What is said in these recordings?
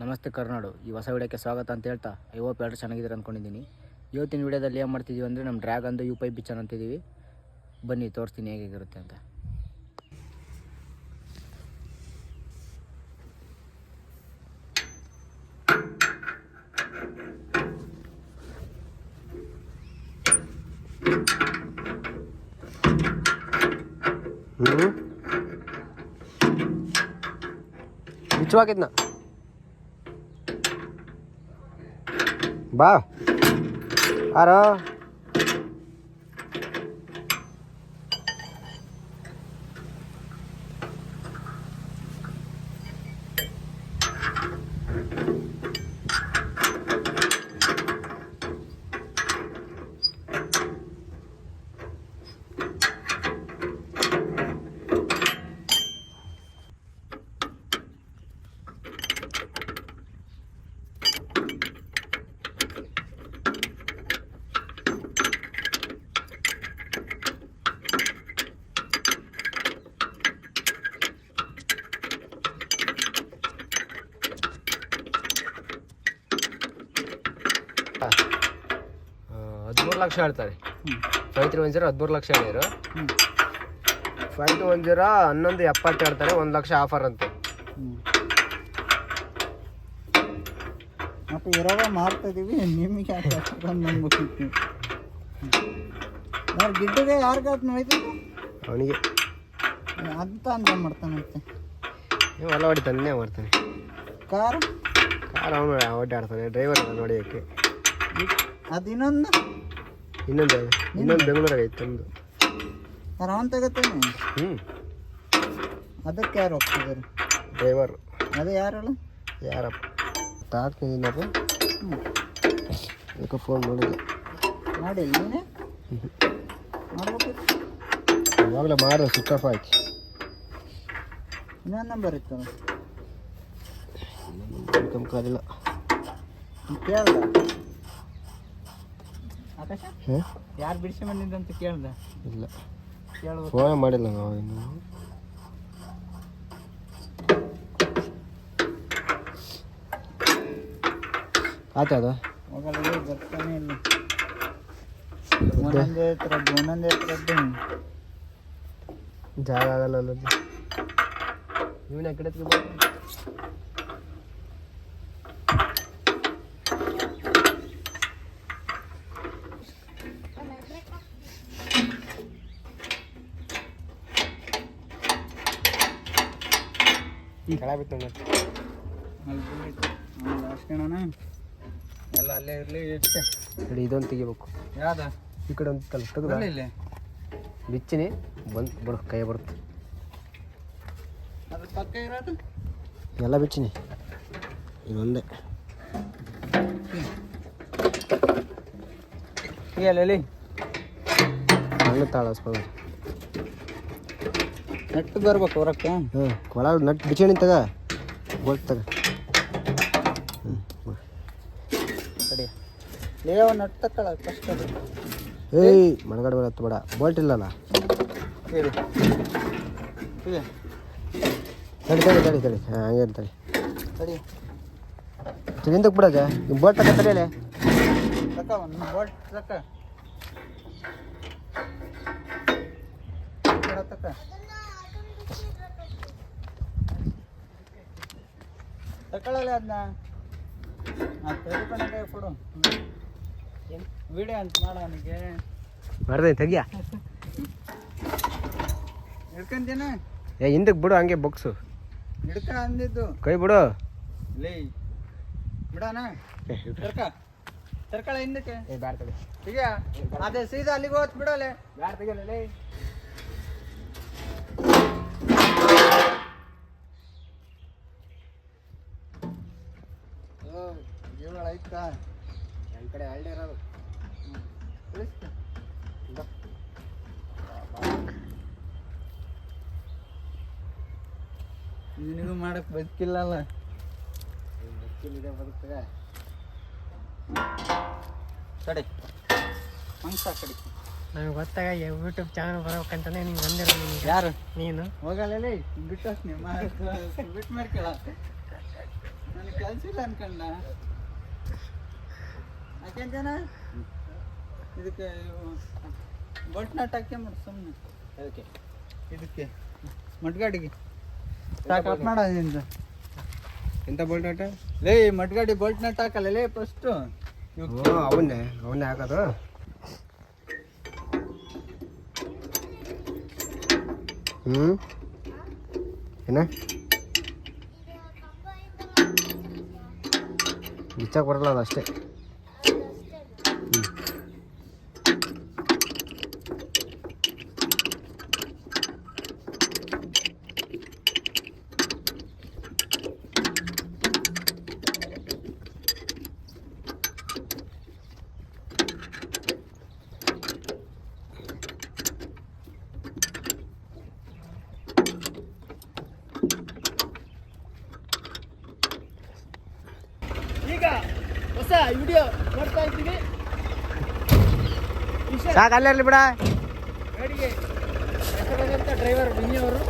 ನಮಸ್ತೆ ಕರ್ನಾಡು, ಈ ಹೊಸ ವಿಡಿಯೋಕ್ಕೆ ಸ್ವಾಗತ ಅಂತ ಹೇಳ್ತಾ ಐ ಹೋಪ್ ಎಲ್ಲರೂ ಚೆನ್ನಾಗಿದ್ದಾರೆ ಅಂದ್ಕೊಂಡಿದ್ದೀನಿ ಇವತ್ತಿನ ವಿಡಿಯೋದಲ್ಲಿ ಏನು ಮಾಡ್ತಿದ್ದೀವಿ ಅಂದರೆ ನಮ್ಮ ಡ್ರ್ಯಾಗನ್ದು ಯು ಪೈ ಪಿಚ್ಚನ್ ಅಂತಿದ್ದೀವಿ ಬನ್ನಿ, ತೋರಿಸ್ತೀನಿ ಹೇಗಿರುತ್ತೆ ಅಂತ. ಬಿಚ್ಚುವಾಗಿದ್ನ ಬಾ ಆರೋ ಹದಿಮೂರು ಲಕ್ಷ ಹೇಳ್ತಾರೆ. ಫೈವ್ ತ್ರೀ ಒನ್ ಜೀರೋ ಹದಿಮೂರು ಲಕ್ಷ ಹೇಳಿದ್ರು. ಫೈವ್ ಟು ಒನ್ ಜೀರೋ ಹನ್ನೊಂದು ಎಪ್ಪತ್ತು ಹೇಳ್ತಾರೆ ಒಂದು ಲಕ್ಷ ಆಫರ್ ಅಂತೆ. ಮತ್ತೆ ಇರೋವ ಮಾರ್ತಾ ಇದೀವಿ ನಿಮಗೆ ಯಾಕೆ ಅಷ್ಟೊಂದು ನಂಬಿಕೆ ಯಾರು ಗಿಡ್ಡಗೆ ಯಾರಿಗಾದ್ ನೋಯ್ತಿದ್ದು ಅವನಿಗೆ. ಅಂತ ಮಾಡ್ತಾನಂತೆ ನೀವು ಹೊಲ ಹೊಡಿತಾನೆ ಮಾಡ್ತಾನೆ. ಕಾರ್? ಕಾರ್ ಅವನು ಓಡಾಡ್ತಾನೆ ಡ್ರೈವರ್ ನೋಡಿಯೋಕ್ಕೆ ಅದು ಇನ್ನೊಂದು? ಇನ್ನೊಂದು ಇನ್ನೊಂದು ಬೆಂಗಳೂರಾಗ ಐತೆ ಒಂದು ಯಾರು ಅವನ್ ತಗತ್ತೇನೆ ಹ್ಞೂ ಅದಕ್ಕೆ ಯಾರು ಹೋಗ್ತಿದ್ದಾರೆ ಡ್ರೈವರ್. ಅದು ಯಾರಲ್ಲ? ಯಾರಪ್ಪ? ತಾಕ್ತಿದ್ದೀನಪ್ಪ ಅದಕ್ಕೆ ಫೋನ್ ಮಾಡಿದೆ. ಮಾಡಿ ನೀನೆ? ಮಾಡ್ಬೇಕು? ಅವಾಗಲೇ ಮಾಡಿದೆ ಸ್ವಿಚ್ ಆಫ್ ಆಯ್ತು. ಇನ್ನೊಂದು ನಂಬರ್ ಇತ್ತು ಕಮ್ಕಾದಿಲ್ಲ ಕೇಳಲ್ಲ ಆಕಾಶ? ಯಾರು ಬಿಡಿಸಿ ಬಂದಿದ್ದಂತ ಕೇಳ್ದ. ಇಲ್ಲ. ಫೋನ್ ಮಾಡಿಲ್ಲ ನಾವು ಇನ್ನು. ಆತ ಅದು ಹೋಗಲ್ಲ ಬರ್ತಾನೆ ಇಲ್ಲ ಒಂದೊಂದೇ ಥರದ್ದು ಒಂದೊಂದೇ ಥರದ್ದು ಜಾಗ ಆಗಲ್ಲ ಅನ್ನೋದು ಇವನ ಕಡೆ ಕೆಳ ಎಲ್ಲ ಅಲ್ಲೇ ಇರಲಿ ನೋಡಿ ಇದೊಂದು ತೆಗಿಬೇಕು. ಯಾವ್ದ? ಈ ಕಡೆ ಒಂದು ತಲೆ ತೆಗ್ದ ಇಲ್ಲಿ ಬಿಚ್ಚಿನಿ ಬಂದು ಬಿಡು ಕೈ ಬರುತ್ತೆ. ಅದ್ರ ಪಕ್ಕ ಇರೋದು? ಎಲ್ಲ ಬಿಚ್ಚಿನಿ. ಇದೊಂದೇ ಎಲ್ಲಿ ಹಣ್ಣು ತಾಳಸ್ಬೋದು ನೆಟ್ಟು ಬರ್ಬೇಕು ಹೊರಕ್ಕೆ ಹ್ಞೂ ಕೊಳ ನಟ್ ಬಿಚ್ಚಣಿ ತಗ. ಬೋಲ್ಟ್ ತಗ. ಹ್ಞೂ ಸರಿ ಲೇವ ನಟ್ಟು ತಕ್ಕಳ ಕಷ್ಟ. ಏಯ್ ಮಣಗಡೆ ಬರತ್ತು ಬೇಡ. ಬೋಲ್ಟ್ ಇಲ್ಲಲ್ಲ ಹೇಳಿ. ಇದೆ ತಡಿ ತಡಿ ತಡಿ ತಡಿ. ಹಾಂ ಹಂಗೇನು ತಡಿ. ಸರಿ ಹಿಂದಕ್ಕೆ ಬಿಡೋಕೆ ನಿಮ್ಮ ಬೋಲ್ಟ್ ತಗ ತಡಿಯಲೆ ತಕ್ಕ ಒಂದು ಬೋಲ್ಟ್ ತಕ್ಕ ತಕ್ಕ ತಕೊಳ್ಳಲ್ಲ ಅದನ್ನ. ಅದು ತೆಗೆದುಕೊಂಡೆ ಕೊಡು. ವಿಡಿಯೋ ಅಂತ ಮಾಡ ಅವನಿಗೆ. ಮಾಡ್ದೆ ತೆಗಿಯ? ಹಿಡ್ಕೊಂತೇನ? ಏ ಹಿಂದಕ್ಕೆ ಬಿಡು ಹಂಗೆ ಬೊಕ್ಸು. ಹಿಡ್ಕ ಅಂದಿದ್ದು. ಕೈ ಬಿಡು. ಲೇ ಬಿಡೋಣ? ತರ್ಕ. ತರ್ಕಳ ಹಿಂದಕ್ಕೆ. ಏ ಬ್ಯಾಡ ತಡಿ ಅದೇ ಸೀದಾ ಅಲ್ಲಿಗೆ ಹೋತ್ ಬಿಡಲೆ. ಬ್ಯಾಡ ತೆಗಿಯಲ್ಲ ಜೀವಳ ಆಯ್ತಾ ನನ್ನ ಕಡೆ ಹಳ್ಳಿ ಇರೋದು ತಿಳಿಸ್ತ ನಿನಗೂ ಮಾಡಕ್ ಬದುಕಿಲ್ಲಲ್ಲ. ಇದೆ ಬದುಕ್ತದೆ ಕಡೆ ಮನ್ಸ ಕಡೆ ನನಗೆ ಗೊತ್ತಾಗ ಯೂಟ್ಯೂಬ್ ಚಾನಲ್ ಬರ್ಬೇಕಂತಾನೆ ನಿಂಗೆ ಬಂದಿರೋ ನೀನು ಯಾರು? ನೀನು? ಹೋಗಲ್ಲ ಬಿಟ್ಟು ನಿಮ್ಮ ಬಿಟ್ಟು ಮಾಡ್ಕೊಳ. ನನಗೆ ಕೆಲಸ ಇಲ್ಲ ಅನ್ಕಂಡ. ಯಾಕೆಂತೇನ ಇದಕ್ಕೆ ಬೋಲ್ಟ್ ನಟ್ ಮಾಡಿ ಸುಮ್ಮನೆ ಅದಕ್ಕೆ. ಇದಕ್ಕೆ. ಮಟ್ಗಾಡಿಗೆ ಎಂತ ಬೋಲ್ಟ್? ಆಟ? ಲೇ ಮಟ್ಗಾಡಿ ಬೋಲ್ಟ್ ನಟ್ ಹಾಕಲ್ಲ ಲೇ ಫಸ್ಟು ಅವನ್ನೇ ಅವನ್ನೇ ಹಾಕೋದು? ಹ್ಞೂ ಏನ? ಬಿಚ್ಚಾಕ್ ಬರಲ್ಲ ಅದು ಅಷ್ಟೇ ಹ್ಞೂ ಈಗ ಹೊಸ ವಿಡಿಯೋ ನೋಡ್ತಾ ಇದ್ದೀವಿ. ಸಾಕು ಅಲ್ಲೇ ಇರಲಿ ಬಿಡ. ಗಾಡಿಗೆ ಹೆಸರಾದಂಥ ಡ್ರೈವರ್ ಬಿನ್ನಿ ಅವರು.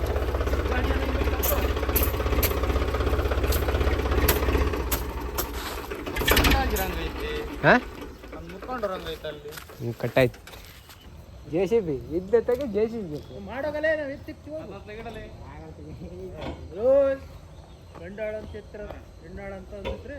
ಹಾಂ? ಮುಕ್ಕೊಂಡ್ರಂಗೈತೆ ಅಲ್ಲಿ. ಕಟ್ಟಾಯ್ತು ಜೆ ಸಿ ಬಿ ಇದ್ದತ್ತಾಗೆ ಜೆ ಸಿ ಬಿ. ಮಾಡೋಗಲೇ ನಾವು ಎತ್ತಿಕ್ತು ರೋಜ್ ಗಂಡಾಳ ಅಂತ ಎತ್ತರ ಗಂಡಾಳ ಅಂತ ಅಂದಿದ್ರೆ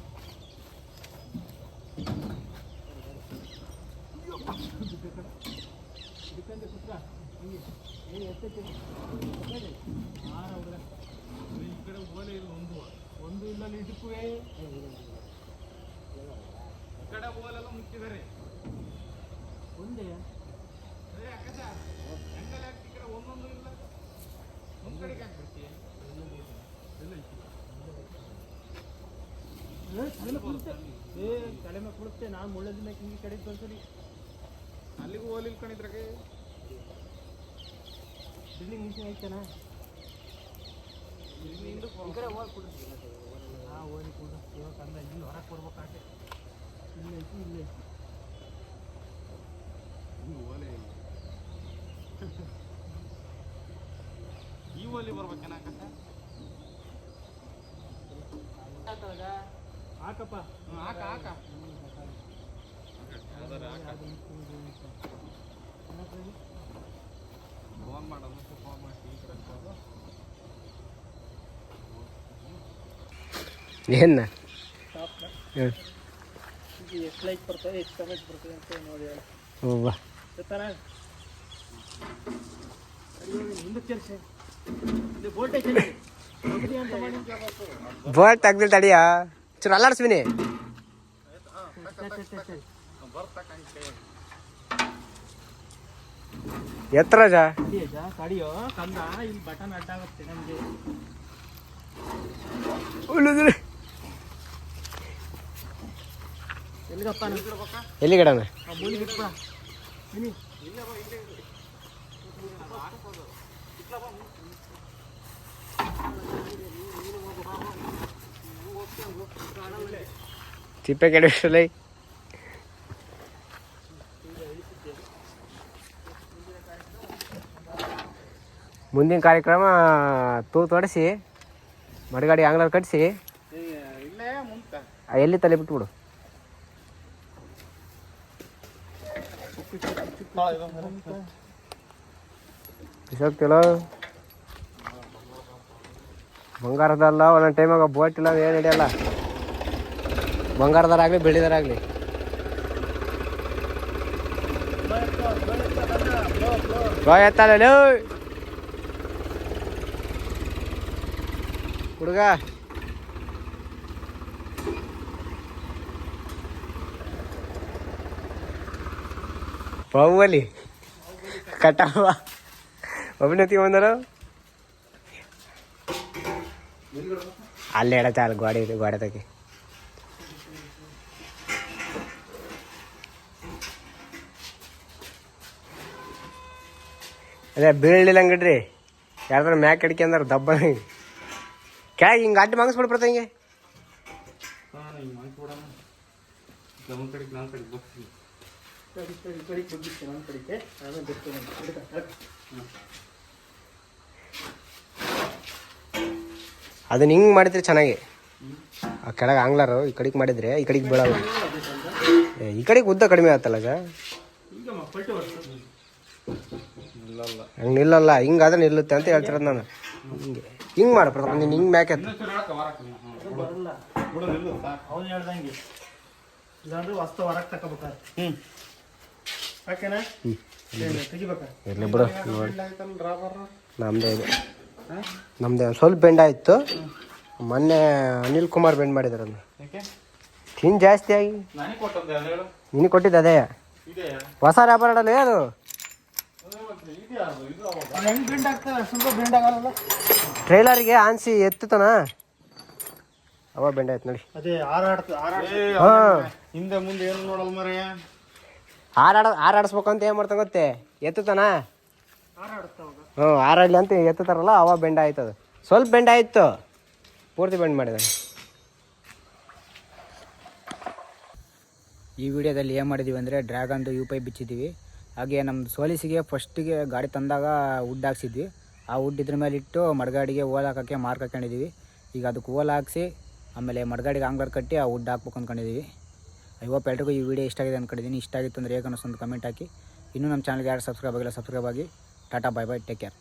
ಸಿಕ್ತಿವ ಹಿಂಗೆ ಹೋದ್ರೆ ಇರೋದು ಒಂದು ಒಂದು ಇಲ್ಲ ಇದಕ್ಕೂ ಕಡೆ ಓಲೆಲ್ಲ ಒಂದೇ ಒಂದೊಂದು ಇಲ್ಲ ಒಂದು ಕಡೆಗೆ ಕುಡುತ್ತೆ ಏ ಮೇಲೆ ನಾನು ಹಿಂಗೆ ಕಡೆಗೆ ಅಲ್ಲಿಗೂ ಹೋಲಿಲ್ ಕಣಿದ್ರಾಗೆ ಬಿಲ್ಡಿಂಗ್ ಮಿಷಿನ್ ಐತನ ಈ ಕಡೆ ಹೋಗಿ ಕೊಡು ಹಾಂ ಇಲ್ಲಿ ಹೊರಗೆ ಕೊಡ್ಬೇಕಾಗ್ತದೆ ಇಲ್ಲಿ ಐತಿ ಇಲ್ಲೇ ಈ ಓಲಿ ಬರ್ಬೇಕೇನಾಕತ್ತ ಹಾಕಪ್ಪ. ಹಾಕ ಹಾಕ. ಫೋನ್ ಮಾಡೋದು? ಏನು? ಹ್ಞೂ ಎಷ್ಟು ಲೈಕ್ ಬರ್ತದೆ ಎಷ್ಟು ಕಮೆಂಟ್ ಬರ್ತದೆ ಅಂತ ನೋಡಿ ಹೇಳಿ ಹ್ಞೂ ಬಾ. ಗೊತ್ತಾನ ಹಿಂದಕ್ಕೆ ಚರ್ಚೆ ಇದು ವೋಲ್ಟೇಜ್ ಅಂತ ಮಾಡಿ ಬೋಲ್ಟ್ ತೆಗ್ದಿಲ್ಲ ತಡಿಯ? ಚೂರು ಅಲ್ಲಾಡ್ಸ್ಬಿನಿ. ಎತ್ತರ ಜಾ ಕಡಿಯೋ ಕಂದ ಇಲ್ಲಿ ಬಟನ್ ಅಡ್ಡಾಗುತ್ತೆ ನಮಗೆ. ಎಲ್ಲಿಗಪ್ಪ ಎಲ್ಲಿ ಗಿಡನ ತಿಪ್ಪೆ ಕೆಡವಿಸಲೈ ಮುಂದಿನ ಕಾರ್ಯಕ್ರಮ ತೂ ಹೊಡೆಸಿ ಮಡಗಾಡಿ ಆಂಗ್ಲರ್ ಕಟ್ಟಿಸಿ ಎಲ್ಲಿ ತಲೆ ಬಿಟ್ಬಿಡು. ಬಿಸಾಕ್ತಿಲ್ಲ ಬಂಗಾರದಲ್ಲ, ಒಂದೊಂದು ಟೈಮಾಗ ಬೋಟ್ ಇಲ್ಲ, ಏನು ನಡೆಯಲ್ಲ. ಬಂಗಾರದಾರಾಗಲಿ, ಬೆಳ್ಳಿದಾರಾಗಲಿ. ಎತ್ತಲ್ಲ ಹುಡುಗ. ಬಾಹುಬಲಿ. ಕಟಾವ. ಅಭಿನತಿ ಬಂದರು? ಅಲ್ಲಿ ಎಡತ್ತೆ ಅಲ್ಲಿ ಗೋಡೆ ಇದೆ, ಗೋಡೆ ತಗಿ ಅದೇ ಬೀಳ್ಲಿಲ್ಲಂಗಿಡ್ರಿ ಯಾರ್ದಾರ ಮ್ಯಾಕ್ ಕಡ್ಕೊಂಡಾರ ದಬ್ಬ ಕೆಳಗೆ ಹಿಂಗೆ ಅಡ್ಡ ಮಂಗಿಸ್ಬಿಡ್ಬಿಡ್ತ ಹಿಂಗೆ ಅದನ್ನ ಹಿಂಗೆ ಮಾಡಿದ್ರೆ ಚೆನ್ನಾಗಿ. ಆ ಕೆಳಗೆ ಆಂಗ್ಲಾರು ಈ ಕಡೆಗೆ ಮಾಡಿದ್ರೆ ಈ ಕಡೆಗೆ ಬೀಳಲ್ಲ ಏ, ಈ ಕಡೆಗೆ ಉದ್ದ ಕಡಿಮೆ ಈಗ? ಹಂಗೆ ನಿಲ್ಲಲ್ಲ ಹಿಂಗಾದ್ರೆ ನಿಲ್ಲುತ್ತೆ ಅಂತ ಹೇಳ್ತಿರೋದು ನಾನು. ಹಿಂಗೆ. ಹಿಂಗೆ ಮಾಡು ಪ್ರತಾಪ್ ನೀನು ಹಿಂಗೆ ಮ್ಯಾಕೆ ನಮ್ದೇ ಅವ್ನು ಹೇಳ್ದಂಗೆ. ಇಲ್ಲಾಂದ್ರೆ ವಸ್ತು ಹೊರಗೆ ತಗೋಬೇಕಾರೆ ಹ್ಞೂ ಓಕೆನಾ? ತೆಗಿಬೇಕಾ ಇರ್ಲಿ ಬಿಡು. ನೋಡಿ. ನಮ್ಮದೇ ಇದೆ. ನಮ್ಮದೇ ಸ್ವಲ್ಪ ಬೆಂಡ್ ಆಯಿತು. ಮೊನ್ನೆ ಅನಿಲ್ ಕುಮಾರ್ ಬೆಂಡ್ ಮಾಡಿದಾರ ತಿನ್ ಜಾಸ್ತಿ ಆಗಿ ನನಗೆ ಕೊಟ್ಟಿದ್ದ ಅದೇ. ಹೊಸ ರಾಬರ್ ಅದು? ಹೆಂಗ್ ಬೆಂಡ್ ಆಗ್ತದೆ ಸ್ವಲ್ಪ ಬೆಂಡ್ ಆಗಲ್ಲ ಟ್ರೈಲರ್ಗೆ ಆನ್ಸಿ ಎತ್ತುತ್ತಾನ? ಅವ ಬೆಂಡ ಆಯ್ತು ನೋಡಿ. ಅದೇ ಹಾರಾಡ್ತ ಹಾಂ. ಹಿಂದೆ ಮುಂದೆ ಏನು ನೋಡಲ್ಲ ಮರೆ ಹಾರಾಡ ಹಾರಾಡಿಸ್ಬೇಕು ಅಂತ ಏನು ಮಾಡ್ತಾನೆ ಗೊತ್ತೆ? ಎತ್ತುತ್ತಾನ? ಹ್ಞೂ ಹಾರಾಡ್ಲಿ ಅಂತ ಎತ್ತುತ್ತಾರಲ್ಲ ಅವ ಆಯ್ತು ಆಯ್ತದ ಸ್ವಲ್ಪ ಬೆಂಡ ಆಯ್ತು. ಪೂರ್ತಿ ಬೆಂಡ್ ಮಾಡಿದ ಈ ವಿಡಿಯೋದಲ್ಲಿ ಏನು ಮಾಡಿದ್ದೀವಿ ಅಂದರೆ ಡ್ರ್ಯಾಗನ್ದು ಯು ಪೈ ಬಿಚ್ಚಿದ್ದೀವಿ ಹಾಗೆ ನಮ್ಮ ಸೋಲಿಸಿಗೆ ಫಸ್ಟಿಗೆ ಗಾಡಿ ತಂದಾಗ ವುಡ್ ಹಾಕ್ಸಿದ್ವಿ. ಆ ವುಡ್ ಇದ್ರ ಮೇಲೆ ಇಟ್ಟು ಮಡ್ಗಾಡಿಗೆ ಓಲ್ ಹಾಕೋಕ್ಕೆ ಮಾರ್ಕ್ ಹಾಕೊಂಡಿದ್ದೀವಿ ಈಗ ಅದಕ್ಕೆ ಓಲ್ ಹಾಕ್ಸಿ ಆಮೇಲೆ ಮಡ್ಗಾಡಿಗೆ ಆಂಗ್ಲರ್ ಕಟ್ಟಿ ಆ ವುಡ್ ಹಾಕ್ಬೇಕು ಅಂದ್ಕೊಂಡಿದ್ದೀವಿ ಐ ಹೋಪ್ ಎಲ್ರಿಗೂ ಈ ವಿಡಿಯೋ ಇಷ್ಟ ಆಗಿದೆ ಅಂದ್ಕೊಂಡಿದ್ದೀನಿ ಇಷ್ಟ ಆಗಿತ್ತು ಅಂದರೆ ಹೇಗೆ ಅನ್ನಿಸ್ತು ಒಂದು ಕಮೆಂಟ್ ಹಾಕಿ. ಇನ್ನೂ ನಮ್ಮ ಚಾನಲ್ಗೆ ಯಾರು ಸಬ್ಸ್ಕ್ರೈಬ್ ಆಗಿಲ್ಲ ಸಬ್ಸ್ಕ್ರೈಬ್ ಆಗಿ. Tata bye bye take care